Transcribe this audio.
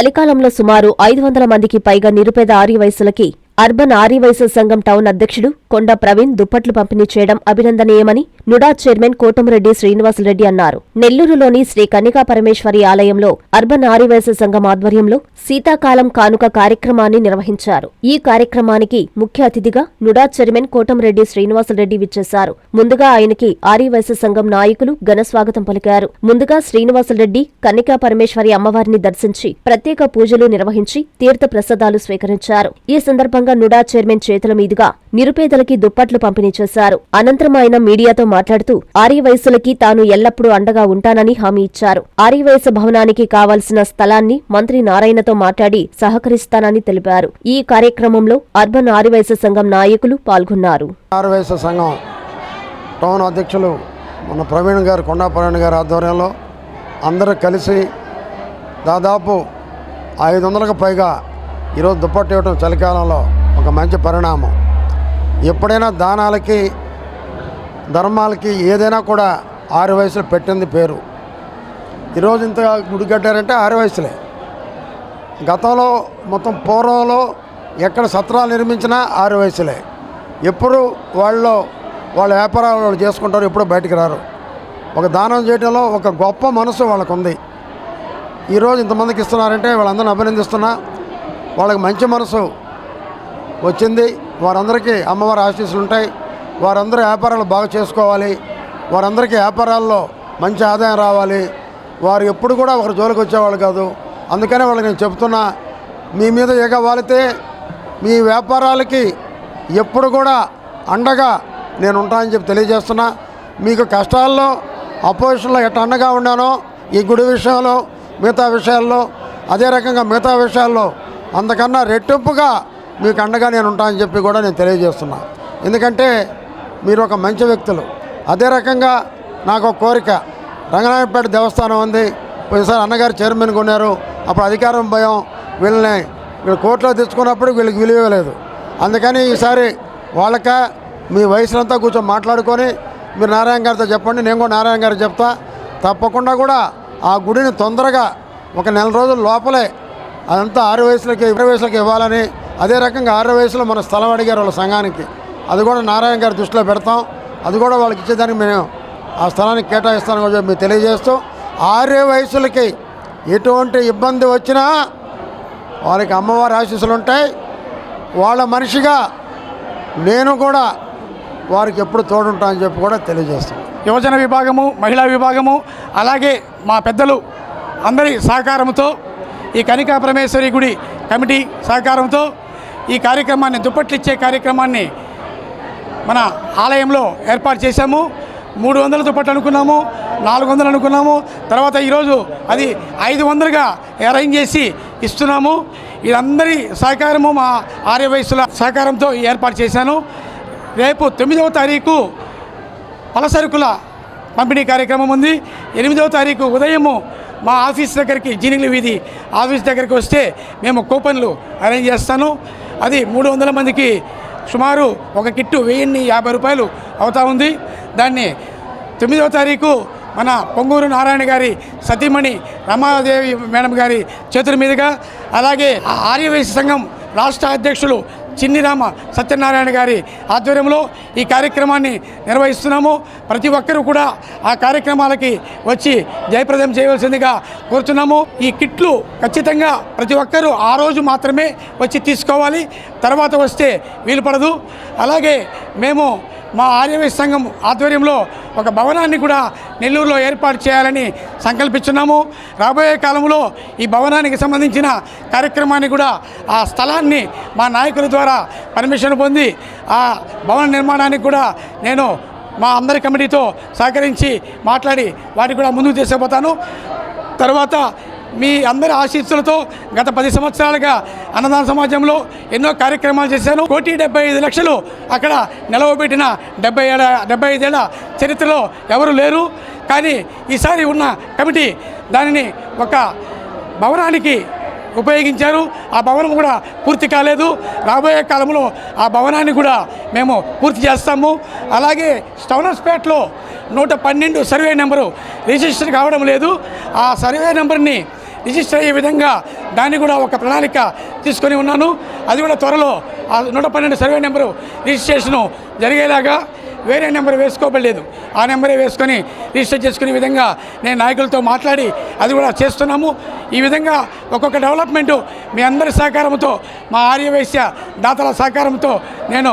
చలికాలంలో సుమారు ఐదు వందల మందికి పైగా నిరుపేద ఆర్యవయసులకి అర్బన్ ఆర్యవైశ్య సంఘం టౌన్ అధ్యక్షుడు కొండ ప్రవీణ్ దుప్పట్లు పంపిణీ చేయడం అభినందనీయమని నుడా చైర్మన్ కోటమిరెడ్డి శ్రీనివాసరెడ్డి అన్నారు. నెల్లూరులోని శ్రీ కన్నికా పరమేశ్వరి ఆలయంలో అర్బన్ ఆర్యవైశ్య సంఘం ఆధ్వర్యంలో శీతాకాలం కానుక కార్యక్రమాన్ని నిర్వహించారు. ఈ కార్యక్రమానికి ముఖ్య అతిథిగా నుడా చైర్మన్ కోటమిరెడ్డి శ్రీనివాసరెడ్డి విచ్చేశారు. ముందుగా ఆయనకి ఆర్యవైశ్య సంఘం నాయకులు ఘన స్వాగతం పలికారు. ముందుగా శ్రీనివాసరెడ్డి కన్నికా పరమేశ్వరి అమ్మవారిని దర్శించి ప్రత్యేక పూజలు నిర్వహించి తీర్థ ప్రసాదాలు స్వీకరించారు. ఈ సందర్భంగా నుడా చైర్మన్ చేతుల మీదుగా నిరుపేదలకి దుప్పట్లు పంపిణీ చేశారు. అనంతరం ఆయన మీడియాతో మాట్లాడుతూ ఆర్యవయసులకి తాను ఎల్లప్పుడూ అండగా ఉంటానని హామీ ఇచ్చారు. ఆర్యవయస భవనానికి కావాల్సిన స్థలాన్ని మంత్రి నారాయణతో మాట్లాడి సహకరిస్తానని తెలిపారు. ఈ కార్యక్రమంలో అర్బన్ ఆర్యవయస సంఘం నాయకులు పాల్గొన్నారు. ఆర్వైశ్య సంఘం టౌన్ అధ్యక్షులు మన ప్రవీణ్ గారు కొండా ప్రవీణ్ గారి ఆధ్వర్యంలో అందరూ కలిసి దాదాపు ఐదు వందలకు పైగా ఈరోజు దుప్పట్టు ఇవ్వడం చలికాలంలో ఒక మంచి పరిణామం. ఎప్పుడైనా దానాలకి ధర్మాలకి ఏదైనా కూడా ఆరు వయసులు పెట్టింది పేరు. ఈరోజు ఇంత గుడి కట్టారంటే ఆరు వయసులే. గతంలో మొత్తం పూర్వంలో ఎక్కడ సత్రాలు నిర్మించినా ఆరు వయసులే. ఎప్పుడు వాళ్ళు వాళ్ళ వ్యాపారాలు వాళ్ళు చేసుకుంటారు ఎప్పుడు బయటికి రారు. ఒక దానం చేయడంలో ఒక గొప్ప మనసు వాళ్ళకు ఉంది ఈరోజు ఇంతమందికి ఇస్తున్నారంటే వాళ్ళందరిని అభినందిస్తున్నా. వాళ్ళకి మంచి మనసు వచ్చింది. వారందరికీ అమ్మవారి ఆశీస్సులు ఉంటాయి. వారందరూ వ్యాపారాలు బాగా చేసుకోవాలి. వారందరికీ వ్యాపారాల్లో మంచి ఆదాయం రావాలి. వారు ఎప్పుడు కూడా ఒకరు జోలికి వచ్చేవాళ్ళు కాదు. అందుకనే వాళ్ళకి నేను చెప్తున్నా మీ మీద ఏక వాలితే మీ వ్యాపారాలకి ఎప్పుడు కూడా అండగా నేను ఉంటానని చెప్పి తెలియజేస్తున్నా. మీకు కష్టాల్లో అపోజిషన్లో ఎట్ట అండగా ఉన్నానో ఈ గుడి విషయంలో మిగతా విషయాల్లో అదే రకంగా మిగతా విషయాల్లో అంతకన్నా రెట్టింపుగా మీకు అండగా నేను ఉంటానని చెప్పి కూడా నేను తెలియజేస్తున్నా. ఎందుకంటే మీరు ఒక మంచి వ్యక్తులు. అదే రకంగా నాకు ఒక కోరిక. రంగనాయపేట దేవస్థానం ఉంది. పోయినసారి అన్నగారు చైర్మన్ కొన్నారు. అప్పుడు అధికారం భయం. వీళ్ళని వీళ్ళు కోర్టులో తెచ్చుకున్నప్పుడు వీళ్ళకి విలువ లేదు. అందుకని ఈసారి వాళ్ళక మీ వయసులంతా కూర్చొని మాట్లాడుకొని మీరు నారాయణ గారితో చెప్పండి నేను కూడా నారాయణ గారు చెప్తా. తప్పకుండా కూడా ఆ గుడిని తొందరగా ఒక నెల రోజుల లోపలే అదంతా ఆరు వయసులకి ఇరవై వయసులకి ఇవ్వాలని అదే రకంగా ఆరో వయసులో మన స్థలం అడిగారు వాళ్ళ సంఘానికి. అది కూడా నారాయణ గారి దృష్టిలో పెడతాం. అది కూడా వాళ్ళకి ఇచ్చేదానికి మేము ఆ స్థలానికి కేటాయిస్తాను కొంచెం మీకు తెలియజేస్తూ ఆరే వయసులకి ఎటువంటి ఇబ్బంది వచ్చినా వాళ్ళకి అమ్మవారి ఆశీస్సులు ఉంటాయి. వాళ్ళ మనిషిగా నేను కూడా వారికి ఎప్పుడు తోడుంటా అని చెప్పి కూడా తెలియజేస్తాను యువజన విభాగము మహిళా విభాగము అలాగే మా పెద్దలు అందరి సహకారంతో ఈ కనికా పరమేశ్వరి గుడి కమిటీ సహకారంతో ఈ కార్యక్రమాన్ని దుప్పట్లు ఇచ్చే కార్యక్రమాన్ని మన ఆలయంలో ఏర్పాటు చేశాము. మూడు వందల దుప్పట్లు అనుకున్నాము నాలుగు వందలు అనుకున్నాము. తర్వాత ఈరోజు అది ఐదు వందలుగా అరేంజ్ చేసి ఇస్తున్నాము. వీరందరి సహకారము మా ఆర్య సహకారంతో ఏర్పాటు చేశాను. రేపు తొమ్మిదవ తారీఖు పలసరుకుల పంపిణీ కార్యక్రమం ఉంది. ఎనిమిదవ తారీఖు ఉదయము మా ఆఫీస్ దగ్గరికి జీనింగ్ల వీధి ఆఫీస్ దగ్గరికి వస్తే మేము కూపన్లు అరేంజ్ చేస్తాను. అది మూడు వందల మందికి సుమారు ఒక కిట్టు వెయ్యిన్ని యాభై రూపాయలు అవుతా ఉంది. దాన్ని తొమ్మిదవ తారీఖు మన పొంగూరు నారాయణ గారి సతీమణి రమాదేవి మేడం గారి చేతుల మీదుగా అలాగే ఆర్యవేశ సంఘం రాష్ట్ర అధ్యక్షులు చిన్నిరామ సత్యనారాయణ గారి ఆధ్వర్యంలో ఈ కార్యక్రమాన్ని నిర్వహిస్తున్నాము. ప్రతి ఒక్కరూ కూడా ఆ కార్యక్రమాలకి వచ్చి జయప్రదం చేయవలసిందిగా కోరుతున్నాము. ఈ కిట్లు ఖచ్చితంగా ప్రతి ఒక్కరూ ఆ రోజు మాత్రమే వచ్చి తీసుకోవాలి. తర్వాత వస్తే వీలు పడదు అలాగే మేము మా ఆర్యవేశ సంఘం ఆధ్వర్యంలో ఒక భవనాన్ని కూడా నెల్లూరులో ఏర్పాటు చేయాలని సంకల్పించున్నాము రాబోయే కాలంలో ఈ భవనానికి సంబంధించిన కార్యక్రమాన్ని కూడా ఆ స్థలాన్ని మా నాయకుల ద్వారా పర్మిషన్ పొంది ఆ భవన నిర్మాణానికి కూడా నేను మా అందరి కమిటీతో సహకరించి మాట్లాడి వాటి కూడా ముందుకు తీసుకుపోతాను. తర్వాత మీ అందరి ఆశీస్సులతో గత పది సంవత్సరాలుగా అన్నదాన సమాజంలో ఎన్నో కార్యక్రమాలు చేశాను. కోటి డెబ్బై ఐదు లక్షలు అక్కడ నిలవబెట్టిన డెబ్బై ఏళ్ళ డెబ్బై ఐదేళ్ళ చరిత్రలో ఎవరు లేరు. కానీ ఈసారి ఉన్న కమిటీ దానిని ఒక భవనానికి ఉపయోగించారు. ఆ భవనం కూడా పూర్తి కాలేదు. రాబోయే కాలంలో ఆ భవనాన్ని కూడా మేము పూర్తి చేస్తాము. అలాగే స్టౌనర్స్పేట్లో నూట పన్నెండు సర్వే నెంబరు రిజిస్టర్ కావడం లేదు. ఆ సర్వే నెంబర్ని రిజిస్టర్ అయ్యే విధంగా దాన్ని కూడా ఒక ప్రణాళిక తీసుకొని ఉన్నాను. అది కూడా త్వరలో ఆ నూట పన్నెండు సర్వే నెంబరు రిజిస్ట్రేషను జరిగేలాగా వేరే నెంబర్ వేసుకోబడలేదు ఆ నెంబరే వేసుకొని రిజిస్టర్ చేసుకునే విధంగా నేను నాయకులతో మాట్లాడి అది కూడా చేస్తున్నాము. ఈ విధంగా ఒక్కొక్క డెవలప్మెంటు మీ అందరి సహకారంతో మా ఆర్యవైశ్య దాతల సహకారంతో నేను